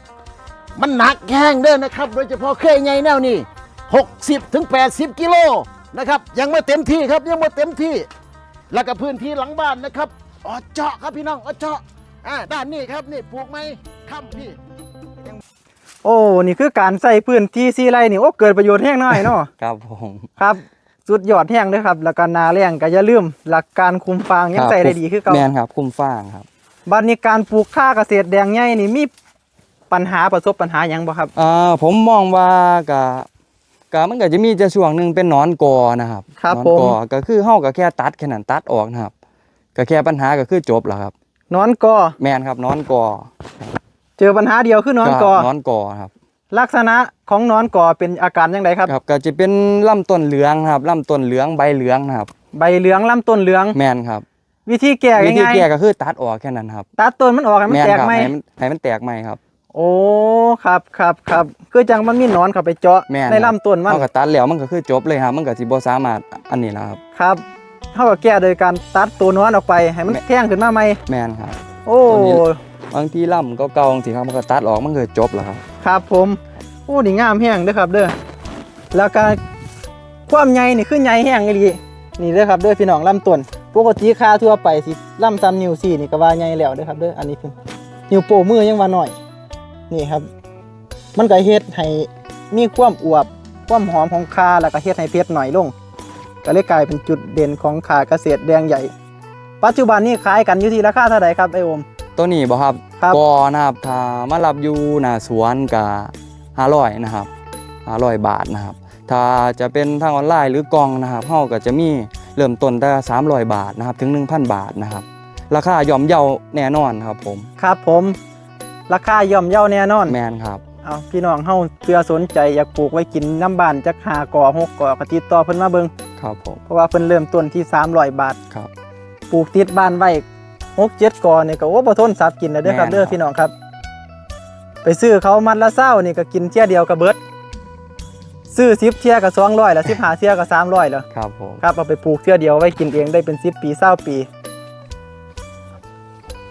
Speaker 3: มันหนักแห้งเด้อนะครับ โดยเฉพาะเคยไงแนวนี่60ถึง80 กิโลนะครับ ยังไม่เต็มที่ครับยังไม่เต็มที่ แล้วก็พื้นที่หลังบ้านนะครับอ๋อเจาะครับพี่น้องอ๋อเจาะอ่าด้านนี้ครับนี่ปลูกไหมค่ำพี่
Speaker 2: โอ้นี่คือการใส่พื้นที่ซีไรนี่โอ้เกิดประโยชน์แห้งน้อยเนาะ
Speaker 1: ครับผม
Speaker 2: ครับสุดยอดแห้งเลยครับ แล้วก็นาแรงก็อย่าลืมหลักการคุมฟางยังใส่ได้ดีคือเก่า
Speaker 1: แมนครับ คุ้มฟ้างครับ
Speaker 2: บัดนี้การปลูกข้าวเกษตรแดงใหญ่นี่มีปัญหาประสบปัญหาหยังบ่ครับ
Speaker 1: อ่าผมมองว่ากะ กะมันก็จะมีจะช่วงหนึ่งเป็นหนอนกอนะครับ
Speaker 2: ครับ
Speaker 1: หนอน
Speaker 2: ผม
Speaker 1: กอก็คือเฮาก็แค่ตัดแค่นั้นตัดออกนะครับ ก็แค่ปัญหาก็คือจบแล้วครับ
Speaker 2: นอนกอ
Speaker 1: แมนครับหนอนกอ
Speaker 2: เจอปัญหาเดียวคือนอนกอ
Speaker 1: หนอนกอครับ
Speaker 2: ลักษณะของนอนกอเป็นอาการยังไงครับ
Speaker 1: ครับ ก็จะเป็นลำต้นเหลืองครับลำต้นเหลืองใบเหลืองนะครับ
Speaker 2: ใบเหลืองลำต้นเหลือง
Speaker 1: แมนครับ
Speaker 2: วิธีแก้
Speaker 1: วิธี
Speaker 2: ง่าย
Speaker 1: แก้ก็คือตัดออกแค่นั้นครับ
Speaker 2: ๆตัดต้นมันออกให้มัน
Speaker 1: แมน
Speaker 2: แตก
Speaker 1: ครับ
Speaker 2: ไหม
Speaker 1: ให้มันให้มันแตกใหม่ครับ
Speaker 2: โอ้ครับครับครับคือจังมันมีหนอนเข้าไปเจาะ
Speaker 1: แม่น
Speaker 2: ในลำต้นมัน
Speaker 1: เฮาก็ตัดแล้วมันก็คือจบเลยครับมันก็สิบ่สามารถอันนี้แล้วครับ
Speaker 2: ครับเท่ากับแก้โดยการตัดตัวนอนออกไปให้มัน
Speaker 1: แม่
Speaker 2: แท่งขึ้นมาใหม่
Speaker 1: แมนครับ
Speaker 2: โอ้
Speaker 1: ตัวนี้บางทีลำเก่าๆสิครับมันก็ตัดออกมันก็จบแล้วครับ
Speaker 2: ครับผมโอ้นี่งามแห้งเด้อครับเด้อแล้วก็ความใหญ่นี่คือใหญ่แห้งอีหลีนี่เด้อครับเด้อพี่น้องลำต้นปกติค่าทั่วไปสิลำซ้ำนิ้วสี่นี่ก็ว่าใหญ่แล้วเด้อครับเด้ออันนี้คือนิ้วโป้มือยังว่าน้อย นี่ครับ มันก็เฮ็ดให้มีความอวบความหอมของคาแล้วก็เฮ็ดให้เพชรหน่อยลง ก็เลยกลายเป็นจุดเด่นของขาเกษตรแดงใหญ่ ปัจจุบันนี้ขายกันอยู่ที่ราคาเท่าไหร่ครับไอโอม
Speaker 1: ตัวนี้บ่ครับ
Speaker 2: ครับ
Speaker 1: กอนะครับถ้ามารับอยู่หน้าสวนก็500นะครับ500บาทนะครับ ถ้าจะเป็นทางออนไลน์หรือกล่องนะครับเฮาก็จะมีเริ่มต้นแต่300 บาทนะครับถึง 1,000 บาทนะครับ ราคาย่อมเยาแน่นอนครับผม
Speaker 2: ครับผม ราคาย่อมเยาแน่นอน
Speaker 1: แมนครับ
Speaker 2: เอาพี่น้องเฮาเพื่อสนใจอยากปลูกไว้กินน้ำบานจักหาก่อหกก่อก็ติดต่อเพิ่นมาเบิง
Speaker 1: ครับผม
Speaker 2: เพราะว่าเพิ่นเริ่มต้นที่300บาท
Speaker 1: ครับ
Speaker 2: ปลูกติดบ้านไว้หกเจ็ดก่อนี่ก็โอ้บ่ทนสับกินแล้วเด้อครับ
Speaker 1: แม่น
Speaker 2: เด้อ
Speaker 1: ครับ
Speaker 2: พี่น้องครับ ไปซื้อเขามัดละเศร้านี่ก็กินเที่ยเดียวก็เบิดซื้อ10เที่ยก็200แล้ว15เที่ยก็300แล้ว
Speaker 1: ครับผม
Speaker 2: ครับเอาไปปลูกเที่ยเดียวไว้กินเองได้เป็น10ปี20ปี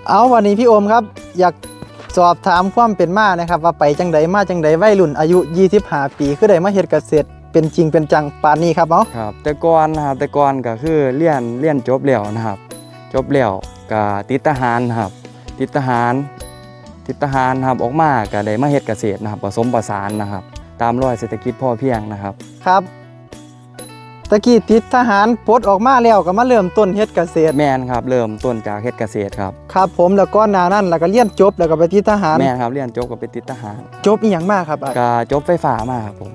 Speaker 2: เอาวันนี้พี่โอมครับ อยาก สอบถามความเป็นมานะครับ ว่าไปจังใดมาจังใดวัยรุ่นอายุ 25 ปีคือได้มาเฮ็ดเกษตรเป็นจริงเป็นจังปานนี้ครับเนาะ
Speaker 1: ครับแต่ก่อนนะครับแต่ก่อนก็คือเรียนเรียนจบแล้วนะครับ จบแล้วก็ติดทหารนะครับ ติดทหารติดทหารนะครับออกมาก็ได้มาเฮ็ดเกษตรนะครับผสมผสานนะครับ ตามรอยเศรษฐกิจพอเพียงนะครับ
Speaker 2: ครับ ตะกี้ติดทหารปลดออกมาแล้วก็มาเริ่มต้นเฮ็ดเกษตร
Speaker 1: แม่นครับเริ่มต้นจากเฮ็ดเกษตรครับ
Speaker 2: ครับผมแล้วก็หนานั้นแล้วก็เรียนจบแล้วก็ไปติดทหาร
Speaker 1: แม่นครับเรียนจบก็เป็นติดทหาร
Speaker 2: จบอีหยังมากครับอ้าย
Speaker 1: ก็จบไฟฟ้ามาครับผม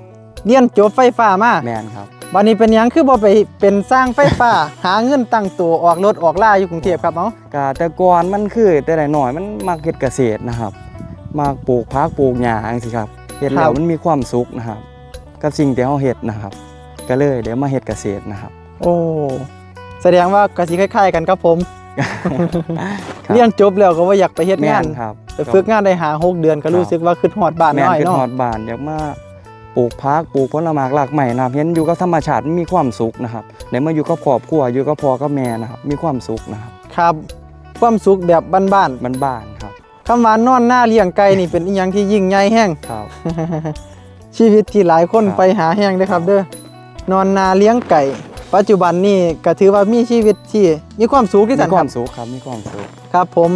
Speaker 2: เรียนจบไฟฟ้ามา
Speaker 1: แม่นครับ
Speaker 2: บัดนี้เป็นหยังคือบ่ไปเป็นสร้างไฟฟ้า หาเงินตั้งตัวออกรถออกล่าอยู่กรุงเทพครับเนาะ
Speaker 1: ก็แต่ก่อนมันคือแต่หน่อยๆมันมักเฮ็ดเกษตรนะครับมักปลูกผักปลูกหญ้าจังซี่ครับเฮ็ดแล้วมันมีความสุขนะครับ กับสิ่งที่เฮาเฮ็ดนะครับ ก็เลยได้มาเฮ็ดเกษตรนะครับ
Speaker 2: โอ้ แสดงว่าก็สิคล้ายๆกันครับผม
Speaker 1: ครับ
Speaker 2: เรียนจบแล้วก็ว่าอยากไปเฮ็ด
Speaker 1: แม่
Speaker 2: งาน
Speaker 1: นครับ
Speaker 2: ไปฝึกงานได้หาหกเดือนก็รู้สึกว่าขึ้นฮอดบ้าน
Speaker 1: แม่น
Speaker 2: น้อย
Speaker 1: ขึ้น
Speaker 2: เนาะ
Speaker 1: ฮอดบ้านอยากมาปลูกผักปลูกผลไม้หลากใหม่นะครับเห็นอยู่กับธรรมชาติมันมีความสุขนะครับได้มาอยู่กับครอบครัวอยู่กับพ่อกับแม่นะครับมีความสุขนะครับ
Speaker 2: ครับ ความสุขแบบบ้าน
Speaker 1: บ้านๆครับ
Speaker 2: ๆคำว่านอนหน้าเลี้ยงไก่นี่เป็นอีหยังที่ยิ่งใหญ่แห้ง
Speaker 1: ครับ
Speaker 2: ชีวิตที่หลายคน
Speaker 1: ครับ
Speaker 2: ไปหาแห้งเด้อครับเด้อ นอนนาเลี้ยงไก่ ปัจจุบันนี่ก็ถือว่ามีชีวิตที่มีความสุขที่
Speaker 1: มี
Speaker 2: สัน
Speaker 1: ค
Speaker 2: ครั
Speaker 1: วา
Speaker 2: บ
Speaker 1: มสุขครับมีความสุข
Speaker 2: ครับผม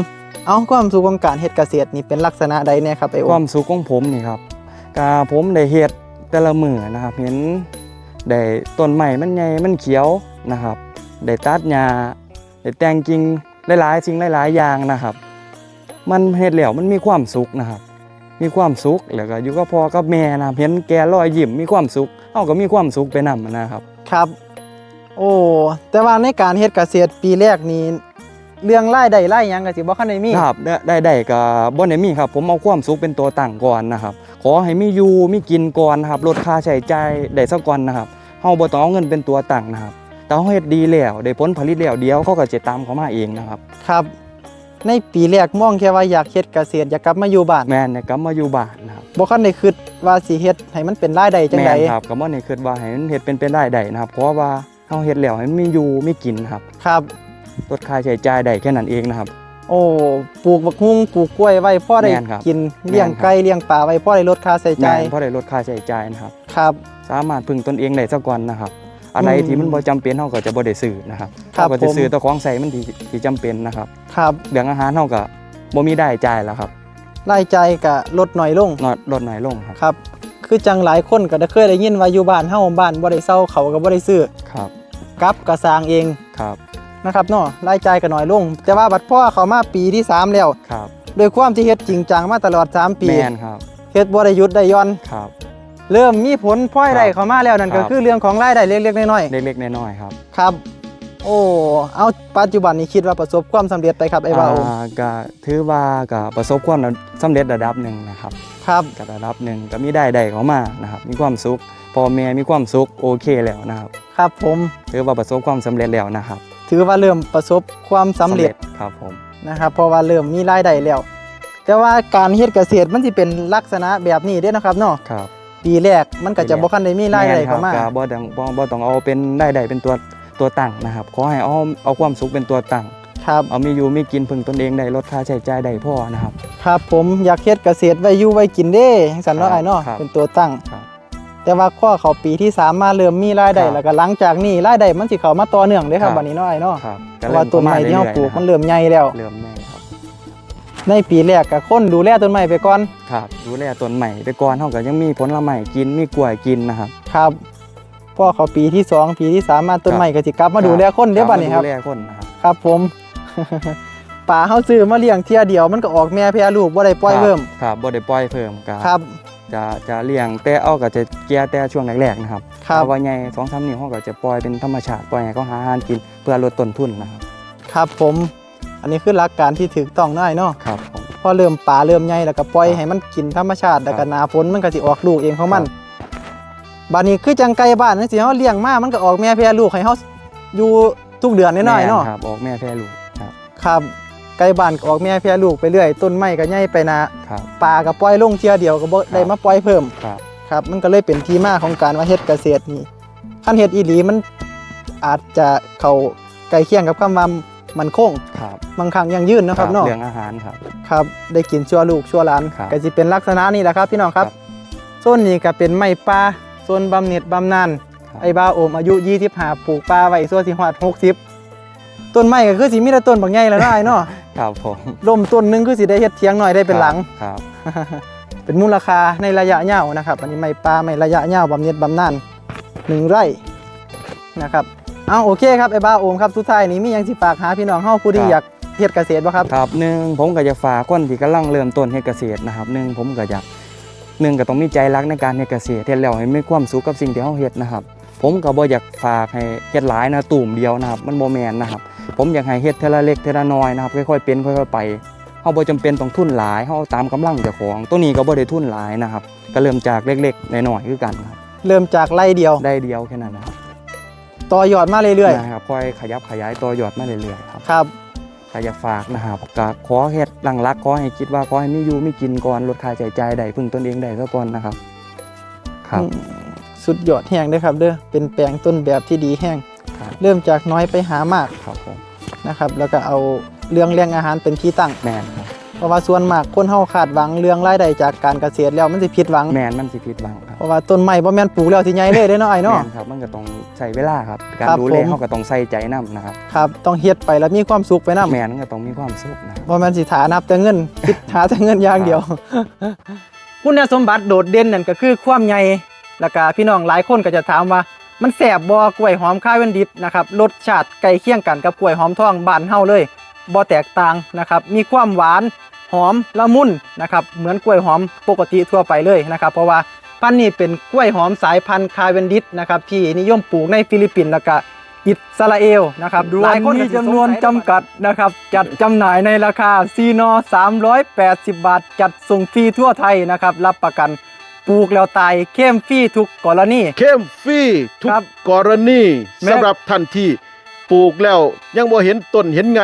Speaker 2: เอาความสุขของการเฮ็ดเกษตรนี่เป็นลักษณะใดเนี่ยครับไอโอ
Speaker 1: ความสุขของผมนี่ครับกาผมได้เฮ็ดแต่ละมื้อนะครับ เห็นได้ต้นไม้มันใหญ่มันเขียวนะครับได้ตัดหญ้าได้แต่งกิ่งหลายๆสิ่งหลายๆอย่างนะครับ มันเฮ็ดแล้วมันมีความสุขนะครับ มีความสุขแล้วก็อยู่กับพ่อกับแม่นะครับเห็นแกรอยยิ้มมีความสุขเฮาก็มีความสุขไปนำนะครับ
Speaker 2: ครับ โอ้แต่ว่าในการเฮ็ดเกษตรปีแรกนี่เรื่องรายได้รายหยังก็สิบ่คันได้มี
Speaker 1: ครับได้ได้ได้ก็บ่ได้มีครับ ผมเอาความสุขเป็นตัวตั้งก่อนนะครับ ขอให้มีอยู่มีกินก่อนนะครับลดค่าใช้จ่ายได้ซะก่อนนะครับเฮาบ่ต้องเอาเงินเป็นตัวตั้งนะครับแต่เฮาเฮ็ดดีแล้วได้ผลผลิตแล้วเดี๋ยวเขาก็จะตามเขามาเองนะครับ
Speaker 2: ครับ ในปีแรกมองแค่ว่าอยากเฮ็ดเกษตรอยากกลับมาอยู่บ้าน
Speaker 1: แม่นเนี่ยกลับมาอยู่บ้านนะครับ
Speaker 2: บ่คันได้คิดว่าสิเฮ็ดให้มันเป็นรายได้จัง
Speaker 1: แม่
Speaker 2: ได
Speaker 1: นครับก็บ่ได้คิดว่าให้มันเฮ็ดเป็นไปได้ได้นะครับ เพราะว่าเฮาเฮ็ดแล้วให้มันมีอยู่มีกินครับ
Speaker 2: ครับ
Speaker 1: ลดค่าใช้จ่ายได้แค่นั้นเองนะครับ
Speaker 2: โอ้ปลูกบักฮุ่งปลูกกล้วยไว้พ่อได้
Speaker 1: แม่นครับ
Speaker 2: กินเลี้ยง
Speaker 1: แม่นครับ
Speaker 2: ไก่เลี้ยงปลาไว้พ่อได้ลดค่าใช้
Speaker 1: แม่
Speaker 2: จ่าย
Speaker 1: นเพราะได้ลดค่าใช้จ่ายนะครับ
Speaker 2: ครับ
Speaker 1: สามารถพึ่งตนเองได้ซะก่อนนะครับ อะไร
Speaker 2: อืม
Speaker 1: ที่มันบ่จำเป็นเฮาก็จะบ่ได้ซื้อนะครับ
Speaker 2: ครับ
Speaker 1: เฮาก็จะ
Speaker 2: ผม
Speaker 1: ซื้อแต่ของใส่มันที่ที่จำเป็นนะครับ
Speaker 2: ครับ
Speaker 1: เรื่องอาหารเฮาก็บ่มีได้จ่ายแล้วครับ
Speaker 2: รายจ่ายก็ลดน้อยลง
Speaker 1: ลดลดน้อยลงครับ
Speaker 2: ครับคือจังหลายคนก็ได้เคยได้ยินว่าอยู่บ้านเฮาบ้านบ่ได้เซาเขาก็บ่ได้ซื้อ
Speaker 1: ครับ
Speaker 2: กับก็สร้างเอง
Speaker 1: ครับ
Speaker 2: นะครับเนาะรายจ่ายก็น้อยลง แต่ว่าบัดพ่อเขามาปีที่ 3 แล้ว
Speaker 1: ครับ
Speaker 2: โดยความที่เฮ็ดจริงจังมาตลอด 3 ปี
Speaker 1: แม่นครับ
Speaker 2: เฮ็ดบ่ได้หยุดได้หย่อน
Speaker 1: ครับ
Speaker 2: เริ่มมีผลพลอยได้เข้ามาแล้วนั่น
Speaker 1: ครั
Speaker 2: ก็
Speaker 1: บ
Speaker 2: คือเรื่องของรายได้เล็กๆน้อย
Speaker 1: เล็กๆน้อยๆครับ
Speaker 2: ๆครับ โอ้เอาปัจจุบันนี้คิดว่าประสบความสำเร็จไปครับไอ้บ่าว
Speaker 1: อ่าก็ถือว่าก็ประสบความสำเร็จระดับหนึ่งนะครับ
Speaker 2: ครับ
Speaker 1: ก็ระดับหนึ่งก็มีได้ได้เขามานะครับมีความสุขพ่อแม่มีความสุขโอเคแล้วนะครับ
Speaker 2: ครับผม
Speaker 1: ถือว่าประสบความสำเร็จแล้วนะครับ
Speaker 2: ถือว่าเริ่มประสบความสำเร็จ
Speaker 1: ครับผม
Speaker 2: นะครับเพราะว่าเริ่มมีรายได้แล้ว แต่ว่าการเฮ็ดเกษตรมันสิเป็นลักษณะแบบนี้เด้นะครับเนาะ
Speaker 1: ครับ
Speaker 2: ปีแรกมันก็จะบ่คันได้มีรายได้เข้ามา
Speaker 1: แนครับก็บ่ต้องบ่บ่ต้องเอาเป็นได้ได้เป็นตัวตัวตั้งนะครับขอให้เอาเอาความสุขเป็นตัวตั้ง
Speaker 2: ครับ
Speaker 1: เอามีอยู่มีกินพึ่งตนเองได้ลดค่าใช้จ่ายได้พอนะครับ
Speaker 2: ครับผมอยากเฮ็ดเกษตรไว้อยู่ไว้กินเด้จังซั่นเนาะ
Speaker 1: ครับ
Speaker 2: ไอ้เนาะ
Speaker 1: ครับ
Speaker 2: เป็นตัวตั้ง
Speaker 1: ครับ
Speaker 2: แต่ว่าข้อเขาปีที่สามมาเริ่มมีรายได้
Speaker 1: ครับ
Speaker 2: แล้วก็หลังจากนี้รายได้มันสิเข้ามาต่อเนื่องเด้ครับ
Speaker 1: ครับ
Speaker 2: บัดนี้เนาะไอ้เนาะ
Speaker 1: ครับ
Speaker 2: เพราะว่าต้นไม้ที่เฮาปลูกมันเริ่มใหญ่แล้ว
Speaker 1: เริ่มแม่ครับ
Speaker 2: ในปีแรกก็คนดูแลต้นไม้ไปก่อน
Speaker 1: ครับ ดูแลต้นใหม่ไปก่อนเฮาก็ยังมีผลไม้กินมีกล้วยกินนะครับ
Speaker 2: ครับพอเขาปีที่สองปีที่สามมาต้นไม้ก็สิกลับมาดูแลคนเด้บัดนี้ครับ
Speaker 1: ดูแลคนนะครับ
Speaker 2: ครับผม ป่าเฮาซื้อมาเลี้ยงเที่ยเดียวมันก็ออกแม่แพรลูกบ่ได้ปล่อยเพิ่ม
Speaker 1: ครับบ่ได้ปล่อยเพิ่มก็
Speaker 2: ครับ
Speaker 1: จะจะเลี้ยงแต่เอาก็จะเกลียแต่ช่วงแรกๆนะครับ
Speaker 2: ครับ
Speaker 1: เอาไว้ใหญ่2-3นิ้วเฮาก็จะปล่อยเป็นธรรมชาติปล่อยให้เขาหาอาหารกินเพื่อลดต้นทุนนะครับ
Speaker 2: ครับผม อันนี้คือหลักการที่ถูกต้องได้เนาะ
Speaker 1: ครับผม
Speaker 2: พอเริ่มป่าเริ่มใหญ่แล้วก็ปล่อย
Speaker 1: ครับ
Speaker 2: ให้มันกินธรรมชาติแล้วก็
Speaker 1: ครับ
Speaker 2: หน้าฝนมันก็สิออกลูกเองของมัน
Speaker 1: ครับ
Speaker 2: บัดนี้คือจังไก่บ้านจังซี่เฮาเลี้ยงมามันก็ออกแม่แพรลูกให้เฮาอยู่ทุกเดือนน้อยๆเนาะ
Speaker 1: แม่ครับออกแม่แพร่ลูกครับ
Speaker 2: ครับไก่บ้านก็ออกแม่แพรลูกไปเรื่อยต้นไม้ก็ใหญ่ไปหนา
Speaker 1: ครับ
Speaker 2: ป่าก็ปล่อยลงเที่ยเดียวก็บ่ได้
Speaker 1: ครับ
Speaker 2: มาปล่อยเพิ่ม
Speaker 1: ครับ
Speaker 2: ครับมันก็เลยเป็นที่มาของการว่าเฮ็ดเกษตรนี่ขั้นเฮ็ดอีหลีมันอาจจะเข้าใกล้เคียงกับคำว่า มันคง
Speaker 1: ครับ
Speaker 2: บางครั้งยังยืนเนาะครับเนาะ
Speaker 1: เรื่องอาหารครับ
Speaker 2: ครับ ได้กินชั่วลูกชั่วหลาน
Speaker 1: ครับ
Speaker 2: ก็สิเป็นลักษณะนี้แหละครับ พี่น้องครับ
Speaker 1: ครับ
Speaker 2: โซนนี้ก็เป็นไม้ป่าโซนบำเหน็จบำนาญ
Speaker 1: ครับ
Speaker 2: ไอ้บ้าโอมอายุ25ปลูกป่าไว้ส่วนสิฮอด60ต้นไม้ก็คือสิมีแต่ต้นบักใหญ่แล้วเนาะไอ้เนาะ
Speaker 1: ครับผม
Speaker 2: ร่มต้นหนึงคือสิได้เฮ็ดเถียงหน่อยได้เป็นหลัง
Speaker 1: ครับ
Speaker 2: เป็นมูลค่าในระยะยาวนะครับ อันนี้ไม้ป่าไม้ระยะยาวบำเหน็จบำนาญหนึ่งไร่นะครับ เอาโอเคครับไอ้บ้าโอมครับสุดท้ายนี้มีหยังสิฝากหาพี่น้องเฮาผู้ที่
Speaker 1: ครับ
Speaker 2: อยากเฮ็ดเกษตรบ่ครับ
Speaker 1: ครับหนึ่งผมก็จะฝากคนที่กำลังเริ่มต้นเฮ็ดเกษตรนะครับหนึ่งผมก็อยากหนึ่งก็ต้องมีใจรักในการเฮ็ดเกษตรเฮ็ดแล้วให้มีความสุขกับสิ่งที่เฮาเฮ็ดนะครับ ผมก็บ่อยากฝากให้เฮ็ดหลายนะตุ่มเดียวนะครับมันบ่แม่นนะครับ ผมอยากให้เฮ็ดเทละเล็กเทละน้อยนะครับค่อยๆเป็นค่อยๆไปเฮาบ่จำเป็นต้องทุนหลายเฮาเอาตามกำลังเจ้าของ ตัวนี้ก็บ่ได้ทุนหลายนะครับ ก็เริ่มจากเล็กๆน้อยๆคือกันครับ
Speaker 2: เริ่มจากไร่เดียว
Speaker 1: ได้เดียวแค่นั้นนะครับ
Speaker 2: ต่อยอดมาเรื่อย
Speaker 1: นะครับค่อยขยับขยายต่อยอดมาเรื่อยๆครับ
Speaker 2: ๆ ครับ
Speaker 1: ถ้าอยากฝากนะครับก็ขอเฮ็ดหลังรักขอให้คิดว่าขอให้มีอยู่มีกินก่อนลดค่าใช้จ่ายได้พึ่งตนเองได้ซะก่อนนะครับ ครับ
Speaker 2: อืมสุดยอดแห้งเด้อครับเด้อเป็นแปลงต้นแบบที่ดีแห้ง
Speaker 1: ครับ
Speaker 2: เริ่มจากน้อยไปหามาก
Speaker 1: ครับผม
Speaker 2: นะครับ แล้วก็เอาเรื่องเลี้ยงอาหารเป็นที่ตั้ง
Speaker 1: แมนครับ
Speaker 2: เพราะว่าส่วนมากคนเฮาคาดหวังเรื่องรายได้จากการเกษตรแล้วมันสิผิดหวัง
Speaker 1: แมนมันสิผิดหวังครับ
Speaker 2: เพราะว่าต้นไม้บ่แม่นปลูกแล้วสิใหญ่เลยเด้อเนาะไอ้เนาะ
Speaker 1: แมนครับมันก็ต้องใช้เวลาครับ การ
Speaker 2: ครับ
Speaker 1: ดูแล
Speaker 2: ผม
Speaker 1: เขาก็ต้องใส่ใจนํนะครับ
Speaker 2: ครับต้องเฮ็ดไปแล้วมีความสุขไปนำ
Speaker 1: แมนมันก็ต้องมีความสุขนะครับ
Speaker 2: บ่แม่นสิถานับแต่เงินคิดหาแต่เงินอย่างเดียว คุณสมบัติโดดเด่นนั่นก็คือความใหญ่แล้วก็พี่น้องหลายคนก็จะถามว่า มันแสบบ่กล้วยหอมข้าวเวนดิบนะครับรสชาติใกล้เคียงกันกับกล้วยหอมทองบ้านเฮาเลยบ่แตกต่างนะครับมีความหวาน หอมละมุนนะครับเหมือนกล้วยหอมปกติทั่วไปเลยนะครับเพราะว่าพันธุ์นี้เป็นกล้วยหอมสายพันธุ์คาเวนดิสนะครับที่นิยมปลูกในฟิลิปปินส์แล้วก็อิสราเอลนะครับ
Speaker 1: ดว
Speaker 2: หลาย
Speaker 1: น
Speaker 2: คน
Speaker 1: มี
Speaker 2: ก็สิ
Speaker 1: จำนวน
Speaker 2: สงสัย
Speaker 1: จำกัดนะครับ จัดจำหน่ายในราคาซีนอ380 บาท จัดส่งฟรีทั่วไทยนะครับ รับประกันปลูกแล้วตายเข้มฟรีทุกกรณี
Speaker 3: เข้มฟรีทุ
Speaker 1: ครั
Speaker 3: ก
Speaker 1: บ
Speaker 3: กรณี
Speaker 1: แม้
Speaker 3: สำหรับท่านที่ปลูกแล้วยังบ่เห็นต้นเห็นไง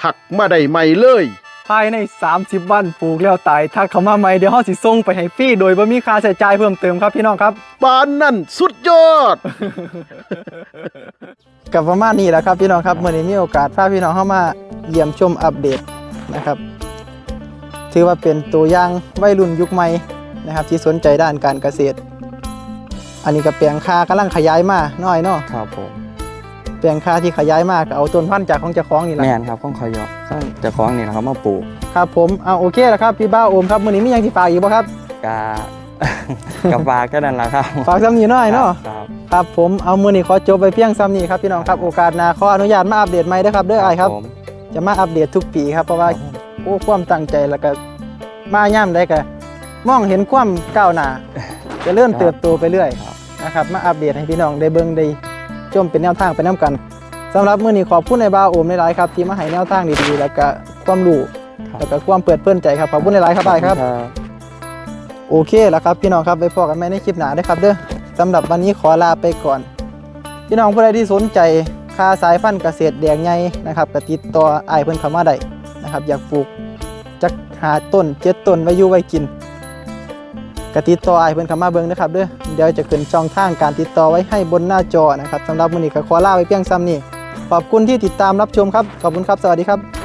Speaker 3: ถักมาได้ใหม่เลย
Speaker 1: ภายใน 30 วันปลูกแล้วตายถ้าเขามาใหม่เดี๋ยวเขาสิส่งไปให้ฟรีโดยบ่มีค่าใช้จ่ายเพิ่มเติมครับพี่น้องครับ
Speaker 3: ปานนั่นสุดยอด
Speaker 2: กับประมาณนี้แหละครับพี่น้องครับเมื่อนี้มีโอกาสพาพี่น้องเข้ามาเยี่ยมชมอัปเดตนะครับ ถือว่าเป็นตัวอย่างวัยรุ่นยุคใหม่นะครับ ที่สนใจด้านการเกษตร อันนี้ก็แปลงคากำลังขยายมาน้อยเนาะ
Speaker 1: ครับผม
Speaker 2: แปลงคาที่ขยายมากเอาต้นพันธุ์จากของเจ้าของนี่แหละ
Speaker 1: แม่นครับข้องขอยอกข้องเจะคล้าของนี่นะครับมาปลูก
Speaker 2: ครับผมเอาโอเคแล้วครับพี่บ้าโอมครับมื่อนี้มีหยังที่ฝากอีกบ่ครับ
Speaker 1: กากับปลาแค่นั้นแหละครับ
Speaker 2: ฝากซ้ำนี้หน่อยเนาะ
Speaker 1: ครับ
Speaker 2: ครับผมเอามือนี้ขอจบไปเพียงซ้ำนี้ครับพี่น้องครับโอกาสหน้าขออนุญาตมาอัปเดตใหม่เด้อครับเด้อไอายครับ
Speaker 1: ผม
Speaker 2: จะมาอัปเดตทุกปีครับเพราะว่าโอ้ความตั้งใจแล้วก็มาย่ำได้ก็มองเห็นความก้าวหน้าเจะเลื่อนเติบโตไปเรื่อยนะครับ มาอัปเดตให้พี่น้องได้เบิ่งได้ ชมเป็นแนวทางไปน้กันสำหรับมื้อนี้ขอบคุณในบ้าวโอมหลายๆครับที่มาให้แนวทางดีๆ แล้วก็ความรู้
Speaker 1: ครับ
Speaker 2: แล้วก็ความเปิดเผยใจครับขอบคุณหลายๆครับไอ้ายครับ โอเคแล้วครับ พี่น้องครับไปพอกันใหม่ในคลิปหน้าเด้อครับเด้อสำหรับวันนี้ขอลาไปก่อน พี่น้องผู้ใดที่สนใจค่าสายพันธุ์เกษตรแดงใหญ่นะครับก็ติดต่ออ้ายเพิ่นเข้ามาได้นะครับ อยากปลูกจักหาต้นเจ็ดต้นไว้อยู่ไว้กิน กติดต่อไอ้เพิ่นเข้ามาเบิ่งนะครับเด้อเดี๋ยวจะขึ้นช่องทางการติดต่อไว้ให้บนหน้าจอนะครับสำหรับมื้อนี้ก็ขอลาไปเพียงซ้ำนี้ขอบคุณที่ติดตามรับชมครับขอบคุณครับสวัสดีครับ